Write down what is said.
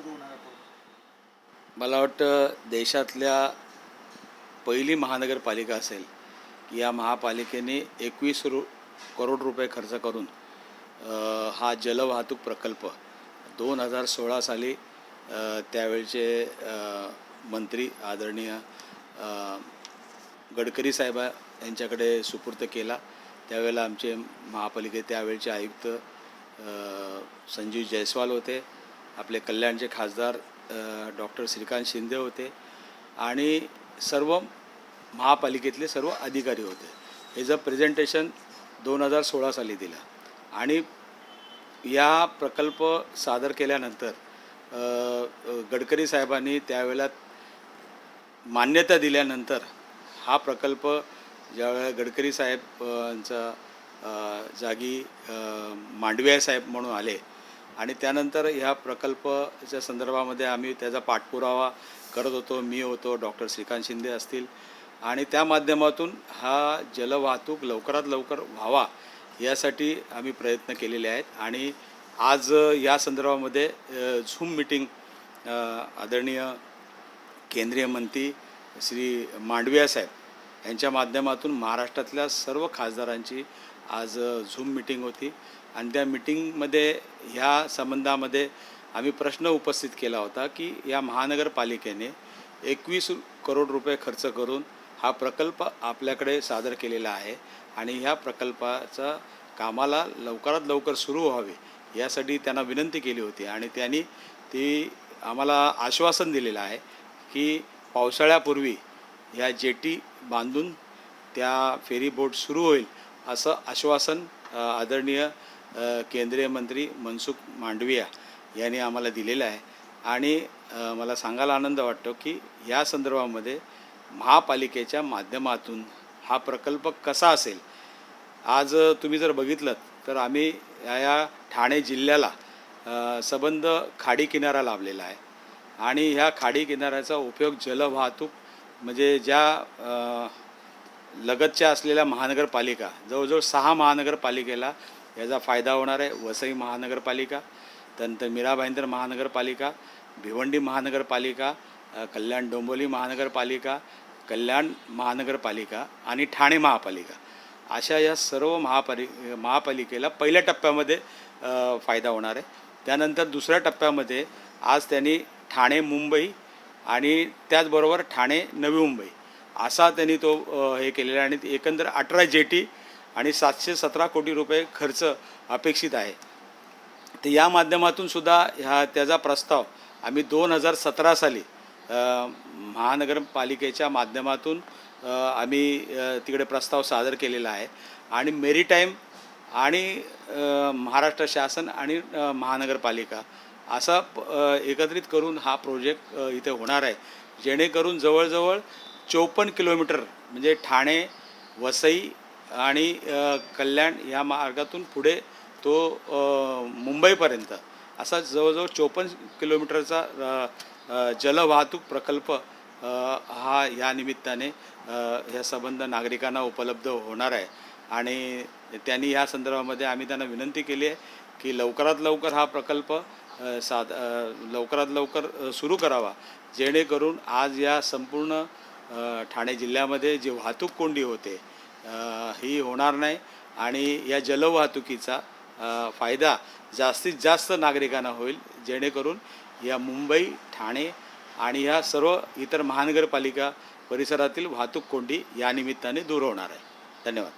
सुरू होणार मला वाटतं देशातल्या पहिली महानगरपालिका असेल की या महापालिकेने एकवीस रु करोड रुपये खर्च करून हा जलवाहतूक प्रकल्प दोन हजार सोळा साली त्यावेळचे मंत्री आदरणीय गडकरी साहेब यांच्याकडे सुपूर्त केला. त्यावेळेला आमचे महापालिके त्यावेळचे आयुक्त संजीव जयस्वाल होते. आपले कल्याणचे खासदार डॉक्टर श्रीकांत शिंदे होते आणि सर्व महापालिकेतले सर्व अधिकारी होते. याचं प्रेझेंटेशन दोन हजार सोळा साली दिलं आणि या प्रकल्प सादर केल्यानंतर गडकरी साहेबांनी त्यावेळेला मान्यता दिल्यानंतर हा प्रकल्प ज्यावेळेला गडकरी साहेबांचा जागी मांडव्या मांडविया साहेब म्हणून आले आणि त्यानंतर ह्या प्रकल्पाच्या संदर्भामध्ये आम्ही त्याचा पाठपुरावा करत होतो. मी होतो डॉक्टर श्रीकांत शिंदे असतील. आणि त्या माध्यमातून हा जलवाहतूक लवकरात लवकर व्हावा यासाठी आम्ही प्रयत्न केलेले आहेत. आणि आज या संदर्भामध्ये झूम मिटिंग आदरणीय केंद्रीय मंत्री श्री मांडविया साहेब यांच्या माध्यमातून महाराष्ट्रातल्या सर्व खासदारांची आज झूम मिटिंग होती आणि त्या मिटिंगमध्ये ह्या संबंधामध्ये आम्ही प्रश्न उपस्थित केला होता की या महानगरपालिकेने एकवीस करोड रुपये खर्च करून हा प्रकल्प आपल्याकडे सादर केलेला आहे आणि ह्या प्रकल्पाचा कामाला लवकरात लवकर सुरू व्हावे यासाठी त्यांना विनंती केली होती आणि त्यांनी ती आम्हाला आश्वासन दिलेलं आहे की पावसाळ्यापूर्वी ह्या जेटी बांधून त्या फेरी बोट सुरू होईल असं आश्वासन आदरणीय केंद्रीय मंत्री मनसुख मांडविया यांनी आम्हाला दिलेलं आहे. आणि मला सांगायला आनंद वाटतो की या संदर्भामध्ये महापालिकेच्या माध्यमातून हा प्रकल्प कसा असेल? आज तुम्ही जर बघितलं तर आम्ही या या ठाणे जिल्ह्याला सबंध खाडी किनारा लाभलेला आहे. आणि ह्या खाडी किनाऱ्याचा उपयोग जलवाहतूक म्हणजे ज्या लगतच्या असलेल्या महानगरपालिका जवळजवळ सहा महानगरपालिकेला याचा फायदा होणार आहे. वसई महानगरपालिका त्यानंतर मीरा भाईंदर महानगरपालिका भिवंडी महानगरपालिका कल्याण डोंबोली महानगरपालिका कल्याण महानगरपालिका आणि ठाणे महापालिका. अशा या सर्व महापालि महापालिकेला पहिल्या टप्प्यामध्ये फायदा होणार आहे. त्यानंतर दुसऱ्या टप्प्यामध्ये आज त्यांनी ठाणे मुंबई आणि त्याचबरोबर ठाणे नवी मुंबई असा त्यांनी तो हे केलेला आहे आणि एकंदर अठरा जेटी आणि सातशे सतरा कोटी रुपये खर्च अपेक्षित आहे. तर या माध्यमातून सुद्धा ह्या त्याचा प्रस्ताव आम्ही दोन हजार सतरा साली महानगरपालिकेच्या माध्यमातून आम्ही तिकडे प्रस्ताव सादर केलेला आहे. आणि मेरीटाईम आणि महाराष्ट्र शासन आणि महानगरपालिका असा प- एकत्रित करून हा प्रोजेक्ट इथे होणार आहे. जेणेकरून जवळजवळ चोपन्न किलोमीटर म्हणजे ठाणे वसई आणि कल्याण या मार्गातून पुढे तो मुंबईपर्यंत असा जवळजवळ चोपन्न किलोमीटरचा जलवाहतूक प्रकल्प हा या निमित्ताने ह्या संबंध नागरिकांना उपलब्ध होणार आहे. आणि त्यांनी या संदर्भामध्ये आम्ही त्यांना विनंती केली आहे की लवकरात लवकर हा प्रकल्प साध लवकरात लवकर सुरू करावा. जेणेकरून आज या संपूर्ण ठाणे जिल्ह्यामध्ये जी वाहतूक कोंडी होते ही होणार नाही आणि या जलवाहतुकीचा फायदा जास्तीत जास्त नागरिकांना होईल जेणेकरून या मुंबई ठाणे आणि ह्या सर्व इतर महानगरपालिका परिसरातील वाहतूक कोंडी या निमित्ताने दूर होणार आहे. धन्यवाद.